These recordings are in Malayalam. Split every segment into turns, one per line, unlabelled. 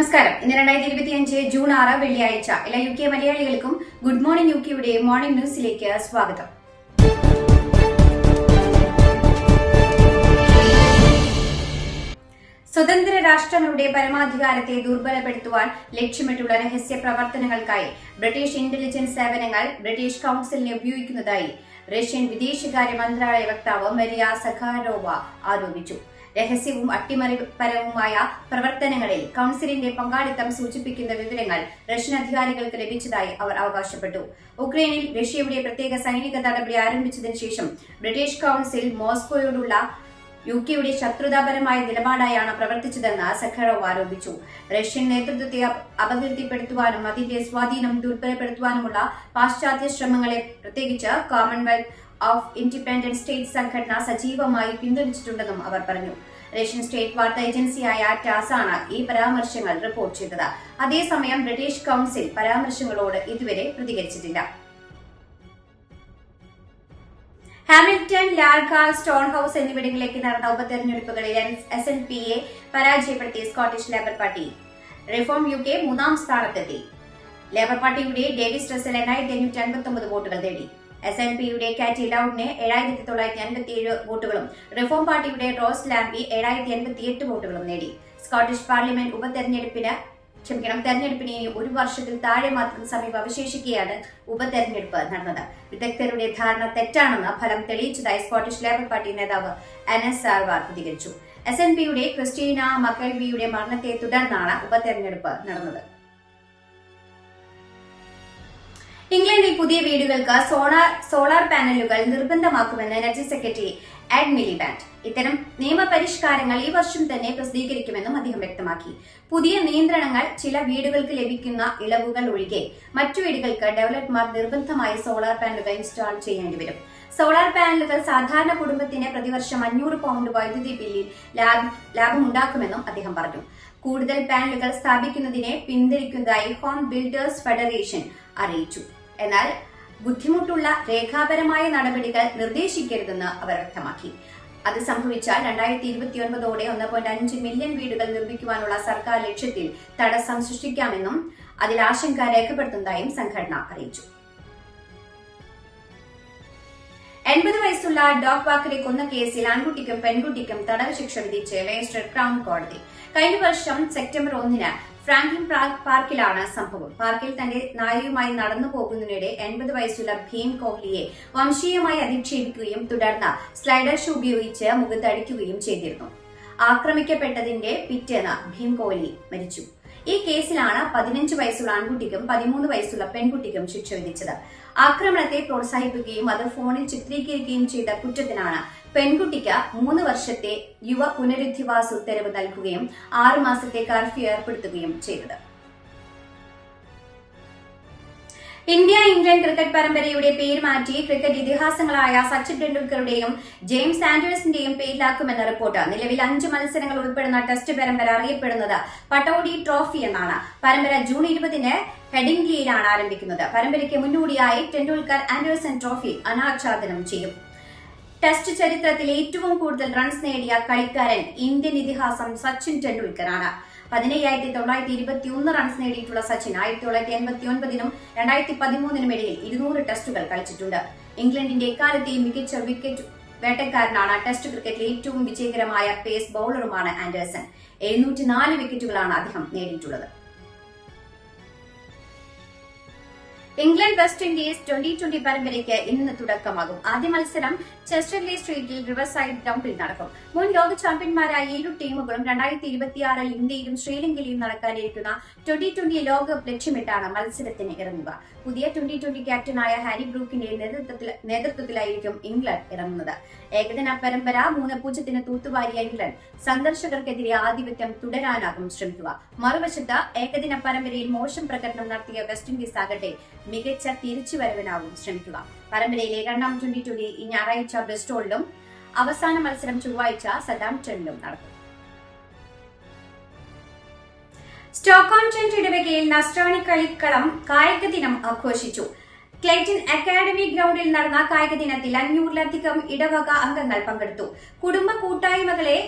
നമസ്കാരം ഇന്ന് രണ്ടായിരത്തി ഇരുപത്തി അഞ്ച് ജൂൺ ആറ് വെള്ളിയാഴ്ച എല്ലാ യു കെ മലയാളികൾക്കും ഗുഡ് മോർണിംഗ് യു കെയുടെ മോർണിംഗ് ന്യൂസിലേക്ക് സ്വാഗതം സ്വതന്ത്ര രാഷ്ട്രങ്ങളുടെ പരമാധികാരത്തെ ദുർബലപ്പെടുത്തുവാൻ ലക്ഷ്യമിട്ടുള്ള രഹസ്യ പ്രവർത്തനങ്ങൾക്കായി ബ്രിട്ടീഷ് ഇന്റലിജൻസ് സേവനങ്ങൾ ബ്രിട്ടീഷ് കൌൺസിലിനെ ഉപയോഗിക്കുന്നതായി റഷ്യൻ വിദേശകാര്യ മന്ത്രാലയ വക്താവ് മരിയ സഖാരോവ ആരോപിച്ചു രഹസ്യവും അട്ടിമറിപരവുമായ പ്രവർത്തനങ്ങളിൽ കൌൺസിലിന്റെ പങ്കാളിത്തം സൂചിപ്പിക്കുന്ന വിവരങ്ങൾ റഷ്യൻ അധികാരികൾക്ക് ലഭിച്ചതായി അവർ അവകാശപ്പെട്ടു ഉക്രൈനിൽ റഷ്യയുടെ പ്രത്യേക സൈനിക നടപടി ആരംഭിച്ചതിനു ശേഷം ബ്രിട്ടീഷ് കൌൺസിൽ മോസ്കോയോടുള്ള യു കെയുടെ ശത്രുതാപരമായ നിലപാടായാണ് പ്രവർത്തിച്ചതെന്ന് സഖറോവ് ആരോപിച്ചു റഷ്യൻ നേതൃത്വത്തെ അപകീർത്തിപ്പെടുത്തുവാനും അതിന്റെ സ്വാധീനം ദുർബലപ്പെടുത്തുവാനുമുള്ള പാശ്ചാത്യ ശ്രമങ്ങളെ പ്രത്യേകിച്ച് കോമൺവെൽത്ത് ഓഫ് ഇൻഡിപെൻഡന്റ് സ്റ്റേറ്റ് സംഘടന സജീവമായി പിന്തുണച്ചിട്ടുണ്ടെന്നും അവർ പറഞ്ഞു റഷ്യൻ സ്റ്റേറ്റ് വാർത്താ ഏജൻസിയായ ടാസ് ആണ് ഈ പരാമർശങ്ങൾ റിപ്പോർട്ട് ചെയ്തത് അതേസമയം ബ്രിട്ടീഷ് കൌൺസിൽ പരാമർശങ്ങളോട് ഇതുവരെ പ്രതികരിച്ചിട്ടില്ല ഹാമിൽട്ടൺ ലാൽകാർ സ്റ്റോൺ ഹൌസ് എന്നിവിടങ്ങളിലേക്ക് നടന്ന ഉപതെരഞ്ഞെടുപ്പുകളിൽ എസ് എൻ എ പരാജയപ്പെടുത്തിയ Scottish Labour party reform U K മൂന്നാം സ്ഥാനത്തെത്തി ലേബർ പാർട്ടിയുടെ ഡേവിസ് റസൽ എണ്ണായിരത്തി അഞ്ഞൂറ്റി അൻപത്തി ഒമ്പത് വോട്ടുകൾ നേടി എസ് എൻ പിയുടെ കാറ്റി ലൌഡിന് ഏഴായിരത്തി തൊള്ളായിരത്തി ഏഴ് വോട്ടുകളും റിഫോം പാർട്ടിയുടെ റോസ് ലാംബി ഏഴായിരത്തി എട്ട് വോട്ടുകളും നേടി സ്കോട്ടിഷ് പാർലമെന്റ് ഉപതെരഞ്ഞെടുപ്പിന് ക്ഷമിക്കണം തെരഞ്ഞെടുപ്പിന് ഇനി ഒരു വർഷത്തിൽ താഴെ മാത്രം സമീപം അവശേഷിക്കുകയാണ് ഉപതെരഞ്ഞെടുപ്പ് നടന്നത് വിദഗ്ധരുടെ ധാരണ തെറ്റാണെന്ന് ഫലം തെളിയിച്ചതായി സ്കോട്ടിഷ് ലേബർ പാർട്ടി നേതാവ് അനസ് ആർവാർ പ്രതികരിച്ചു എസ് എൻ പിയുടെ ക്രിസ്റ്റീന മക്കൽബിയുടെ മരണത്തെ തുടർന്നാണ് ഉപതെരഞ്ഞെടുപ്പ് നടന്നത് ഇംഗ്ലണ്ടിൽ പുതിയ വീടുകൾക്ക് സോളാർ സോളാർ പാനലുകൾ നിർബന്ധമാക്കുമെന്ന് എനർജി സെക്രട്ടറി ആഡ് ബാൻഡ് ഇത്തരം നിയമപരിഷ്കാരങ്ങൾ ഈ വർഷം തന്നെ പ്രസിദ്ധീകരിക്കുമെന്നും അദ്ദേഹം വ്യക്തമാക്കി പുതിയ നിയന്ത്രണങ്ങൾ ചില വീടുകൾക്ക് ലഭിക്കുന്ന ഇളവുകൾ ഒഴികെ മറ്റു വീടുകൾക്ക് ഡെവലപ്പർമാർ നിർബന്ധമായി സോളാർ പാനലുകൾ ഇൻസ്റ്റാൾ ചെയ്യേണ്ടിവരും സോളാർ പാനലുകൾ സാധാരണ കുടുംബത്തിന് പ്രതിവർഷം അഞ്ഞൂറ് പൗണ്ട് വൈദ്യുതി ബില്ലിൽ ലാഭമുണ്ടാക്കുമെന്നും അദ്ദേഹം പറഞ്ഞു കൂടുതൽ പാനലുകൾ സ്ഥാപിക്കുന്നതിനെ പിന്തിരിക്കുന്നതായി ഹോം ബിൽഡേഴ്സ് ഫെഡറേഷൻ അറിയിച്ചു എന്നാൽ ബുദ്ധിമുട്ടുള്ള രേഖാപരമായ നടപടികൾ നിർദ്ദേശിക്കരുതെന്ന് അവർ വ്യക്തമാക്കി അത് സംഭവിച്ചാൽ രണ്ടായിരത്തി ഒൻപതോടെ ഒന്ന് പോയിന്റ് അഞ്ച് മില്യൺ വീടുകൾ നിർമ്മിക്കുവാനുള്ള സർക്കാർ ലക്ഷ്യത്തിൽ തടസ്സം സൃഷ്ടിക്കാമെന്നും അതിൽ ആശങ്ക രേഖപ്പെടുത്തുന്നതായും സംഘടന അറിയിച്ചു എൺപത് വയസ്സുള്ള ഡോഗ് വാക്കറെ കൊന്ന കേസിൽ ആൺകുട്ടിക്കും പെൺകുട്ടിക്കും തടവ് ശിക്ഷ വിധിച്ച് രജിസ്റ്റർ ക്രൗൺ കോടതി കഴിഞ്ഞ വർഷം സെപ്റ്റംബർ ഒന്നിന് ഫ്രാങ്ക്ലിൻ പാർക്കിലാണ് സംഭവം പാർക്കിൽ തന്റെ നായയുമായി നടന്നു പോകുന്നതിനിടെ എൺപത് വയസ്സുള്ള ഭീം കോഹ്ലിയെ വംശീയമായി അധിക്ഷേപിക്കുകയും തുടർന്ന് സ്ലൈഡർ ഷൂ ഉപയോഗിച്ച് മുഖത്തടിക്കുകയും ചെയ്തിരുന്നു ആക്രമിക്കപ്പെട്ടതിന്റെ പിറ്റേന്ന് ഭീം കോഹ്ലി മരിച്ചു ഈ കേസിലാണ് പതിനഞ്ച് വയസ്സുള്ള ആൺകുട്ടിക്കും പതിമൂന്ന് വയസ്സുള്ള പെൺകുട്ടിക്കും ശിക്ഷ വിധിച്ചത് ആക്രമണത്തെ പ്രോത്സാഹിപ്പിക്കുകയും അത് ഫോണിൽ ചിത്രീകരിക്കുകയും ചെയ്ത കുറ്റത്തിനാണ് പെൺകുട്ടിക്ക് മൂന്ന് വർഷത്തെ യുവ പുനരധിവാസ ഉത്തരവ് നൽകുകയും ആറ് മാസത്തെ കർഫ്യൂ ഏർപ്പെടുത്തുകയും ചെയ്തത് ഇന്ത്യ ഇംഗ്ലണ്ട് ക്രിക്കറ്റ് പരമ്പരയുടെ പേര് മാറ്റി ക്രിക്കറ്റ് ഇതിഹാസങ്ങളായ സച്ചിൻ ടെണ്ടുൽക്കറുടെയും ജെയിംസ് ആൻഡേഴ്സിന്റെയും പേരിലാക്കുമെന്ന റിപ്പോർട്ട് നിലവിൽ അഞ്ച് മത്സരങ്ങൾ ഉൾപ്പെടുന്ന ടെസ്റ്റ് പരമ്പര അറിയപ്പെടുന്നത് പട്ടോഡി ട്രോഫി എന്നാണ് പരമ്പര ജൂൺ ഇരുപതിന് ഹെഡിംഗ്ലിയിലാണ് ആരംഭിക്കുന്നത് പരമ്പരയ്ക്ക് മുന്നോടിയായി ടെണ്ടുൽക്കർ ആൻഡേഴ്സൺ ട്രോഫി അനാച്ഛാദനം ചെയ്യും ടെസ്റ്റ് ചരിത്രത്തിൽ ഏറ്റവും കൂടുതൽ റൺസ് നേടിയ കളിക്കാരൻ ഇന്ത്യൻ ഇതിഹാസം സച്ചിൻ ടെണ്ടുൽക്കറാണ് പതിനയ്യായിരത്തി തൊള്ളായിരത്തി ഇരുപത്തി ഒന്ന് റൺസ് നേടിയിട്ടുള്ള സച്ചിൻ ആയിരത്തി തൊള്ളായിരത്തി എൺപത്തി ഒൻപതിനും രണ്ടായിരത്തി പതിമൂന്നിനും ഇടയിൽ ഇരുന്നൂറ് ടെസ്റ്റുകൾ കളിച്ചിട്ടുണ്ട് ഇംഗ്ലണ്ടിന്റെ എക്കാലത്തെയും മികച്ച വിക്കറ്റ് വേട്ടക്കാരനാണ് ടെസ്റ്റ് ക്രിക്കറ്റിലെ ഏറ്റവും വിജയകരമായ പേസ് ബൌളറുമാണ് ആൻഡേഴ്സൺ എഴുന്നൂറ്റി നാല് വിക്കറ്റുകളാണ് അദ്ദേഹം നേടിയിട്ടുള്ളത് England West Indies twenty twenty പരമ്പരയ്ക്ക് ഇന്ന് തുടക്കമാകും ആദ്യ മത്സരം ചെസ്റ്റർലി സ്ട്രീറ്റിൽ റിവർസൈഡ് ഗ്രൗണ്ടിൽ നടക്കും മുൻ ലോക ചാമ്പ്യന്മാരായ ഇരു ടീമുകളും രണ്ടായിരത്തി ഇരുപത്തിയാറിൽ ഇന്ത്യയിലും ശ്രീലങ്കയിലും നടക്കാനിരിക്കുന്ന ട്വന്റി ട്വന്റി ലോകകപ്പ് ലക്ഷ്യമിട്ടാണ് മത്സരത്തിന് ഇറങ്ങുക പുതിയ ട്വന്റി ട്വന്റി ക്യാപ്റ്റനായ ഹാരി ബ്രൂക്കിന്റെ നേതൃത്വത്തിലായിരിക്കും ഇംഗ്ലണ്ട് ഇറങ്ങുന്നത് ഏകദിന പരമ്പര മൂന്ന് പൂജ്യത്തിന് തൂത്തുവാരിയ ഇംഗ്ലണ്ട് സന്ദർശകർക്കെതിരെ ആധിപത്യം തുടരാനാകും ശ്രമിക്കുക മറുവശത്ത് ഏകദിന പരമ്പരയിൽ മോശം പ്രകടനം നടത്തിയ വെസ്റ്റ് ഇൻഡീസ് ആകട്ടെ മികച്ച തിരിച്ചുവരവിനാകും ശ്രമിക്കുക പരമ്പരയിലെ രണ്ടാം ട്വന്റി ട്വന്റി ഈ ഞായറാഴ്ച ബ്രിസ്റ്റോളിലും അവസാന മത്സരം ചൊവ്വാഴ്ച സദാംപ്ടണിലും നടക്കും സ്റ്റോക്കോം സെൻട്രിയുടെ വകയിൽ നസ്രാണി കളിക്കളം കായിക ദിനം ആഘോഷിച്ചു ക്ലൈറ്റൺ അക്കാദമി ഗ്രൗണ്ടിൽ നടന്ന കായിക ദിനത്തിൽ അഞ്ഞൂറിലധികം ഇടവക അംഗങ്ങൾ പങ്കെടുത്തു കുടുംബ കൂട്ടായ്മകളെ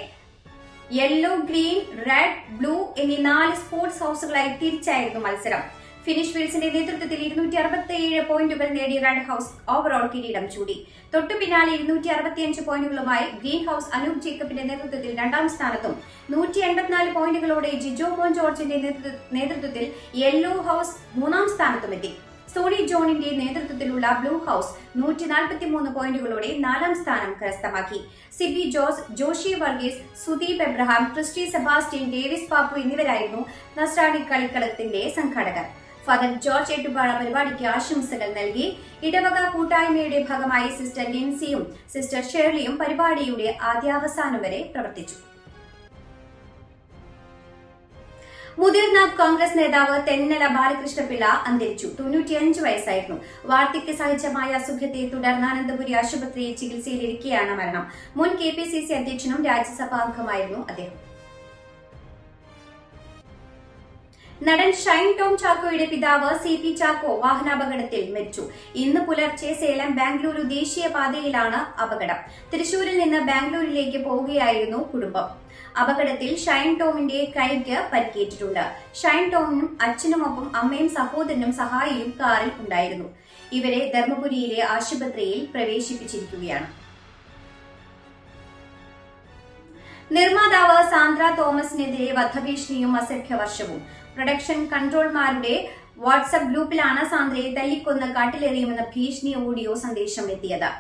യെല്ലോ ഗ്രീൻ റെഡ് ബ്ലൂ എന്നീ നാല് സ്പോർട്സ് ഹൌസുകളായി തിരിച്ചായിരുന്നു മത്സരം ഫിനിഷ് വിൽസിന്റെ നേതൃത്വത്തിൽ ഇരുന്നൂറ്റി അറുപത്തിയേഴ് പോയിന്റുകൾ നേടിയ റെഡ് ഹൌസ് ഓവറോൾ കിരീടം ചൂടി തൊട്ടു പിന്നാലെ ഇരുന്നൂറ്റി അറുപത്തിയഞ്ച് പോയിന്റുകളുമായി ഗ്രീൻ ഹൌസ് അനൂപ് ജേക്കബിന്റെ നേതൃത്വത്തിൽ രണ്ടാം സ്ഥാനത്തും നൂറ്റി എൺപത്തിനാല് പോയിന്റുകളോടെ ജിജോ മോൻ ജോർജിന്റെ നേതൃത്വത്തിൽ യെല്ലോ ഹൌസ് മൂന്നാം സ്ഥാനത്തുമെത്തി സോണി ജോണിന്റെ നേതൃത്വത്തിലുള്ള ബ്ലൂ ഹൌസ് നൂറ്റി നാൽപ്പത്തിമൂന്ന് പോയിന്റുകളോടെ നാലാം സ്ഥാനം കരസ്ഥമാക്കി Sibi Jose Joshy Varghese Sudeep Abraham Christy Sebastian Davis Pappu എന്നിവരായിരുന്നു നസ്രാണി കളിക്കളത്തിന്റെ സംഘാടകർ ഫാദർ ജോർജ് ഏറ്റുപാറ പരിപാടിക്ക് ആശംസകൾ നൽകി ഇടവക കൂട്ടായ്മയുടെ ഭാഗമായി സിസ്റ്റർ ലിൻസിയും സിസ്റ്റർ ഷേർലിയും പരിപാടിയുടെ ആദ്യാവസാനം വരെ പ്രവർത്തിച്ചു മുതിർന്ന കോൺഗ്രസ് നേതാവ് തെന്നല ബാലകൃഷ്ണപിള്ള അന്തരിച്ചു തൊണ്ണൂറ്റിയഞ്ച് വയസ്സായിരുന്നു വാർദ്ധക്യ സഹജമായ അസുഖത്തെ തുടർന്ന് അനന്തപുരി ആശുപത്രിയിൽ ചികിത്സയിലിരിക്കെയാണ് മരണം മുൻ കെ പി സി സി അധ്യക്ഷനും അംഗമായിരുന്നു അദ്ദേഹം നടൻ ഷൈൻ ടോം ചാക്കോയുടെ പിതാവ് സി പി ചാക്കോ വാഹനാപകടത്തിൽ മരിച്ചു ഇന്ന് പുലർച്ചെ സേലം ബാംഗ്ലൂരു ദേശീയപാതയിലാണ് അപകടം തൃശൂരിൽ നിന്ന് ബാംഗ്ലൂരിലേക്ക് പോവുകയായിരുന്നു കുടുംബം അപകടത്തിൽ ഷൈൻ ടോമിന്റെ കൈക്ക് പരിക്കേറ്റിട്ടുണ്ട് ഷൈൻ ടോമിനും അച്ഛനുമൊപ്പം അമ്മയും സഹോദരനും സഹായിയും കാറിൽ ഉണ്ടായിരുന്നു ഇവരെ ധർമ്മപുരിയിലെ ആശുപത്രിയിൽ പ്രവേശിപ്പിച്ചിരിക്കുകയാണ് നിർമ്മാതാവ് സാന്ദ്ര തോമസിനെതിരെ വധഭീഷണിയും അസഖ്യ വർഷവും പ്രൊഡക്ഷൻ കൺട്രോൾമാരുടെ വാട്സ്ആപ്പ് ഗ്രൂപ്പിലാണ് സാന്ദ്രയെ തല്ലിക്കൊന്ന് കാട്ടിലെറിയുമെന്ന ഭീഷണി ഓഡിയോ സന്ദേശം എത്തിയത്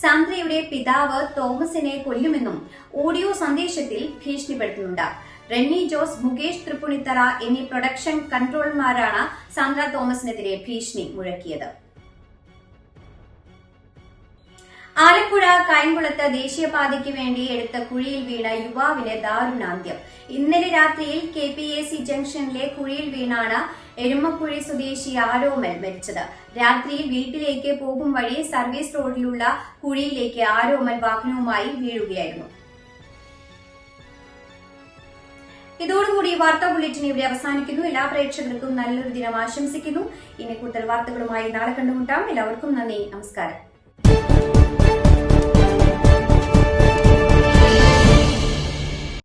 സാന്ദ്രയുടെ പിതാവ് തോമസിനെ കൊല്ലുമെന്നും ഓഡിയോ സന്ദേശത്തിൽ ഭീഷണിപ്പെടുത്തുന്നുണ്ട് റെന്നി ജോസ് മുകേഷ് തൃപ്പുണിത്തറ എന്നീ പ്രൊഡക്ഷൻ കൺട്രോളർമാരാണ് സാന്ദ്ര തോമസിനെതിരെ ഭീഷണി മുഴക്കിയത് ആലപ്പുഴ കൈംകുളത്ത് ദേശീയപാതയ്ക്ക് വേണ്ടി എടുത്ത കുഴിയിൽ വീണ യുവാവിന് ദാരുണാന്ത്യം ഇന്നലെ രാത്രിയിൽ കെ പി എ സി ജംഗ്ഷനിലെ കുഴിയിൽ വീണാണ് എരുമക്കുഴി സ്വദേശി ആരോമൽ മരിച്ചത് രാത്രിയിൽ വീട്ടിലേക്ക് പോകും വഴി സർവീസ് റോഡിലുള്ള കുഴിയിലേക്ക് ആരോമൽ വാഹനവുമായി വീഴുകയായിരുന്നു ഇതോടുകൂടി വാർത്താ ബുള്ളറ്റിൻ ഇവിടെ അവസാനിക്കുന്നു എല്ലാ പ്രേക്ഷകർക്കും നല്ലൊരു ദിനം ആശംസിക്കുന്നു ഇനി കൂടുതൽ വാർത്തകളുമായി നാളെ കണ്ടുമുട്ടാം എല്ലാവർക്കും നന്ദി നമസ്കാരം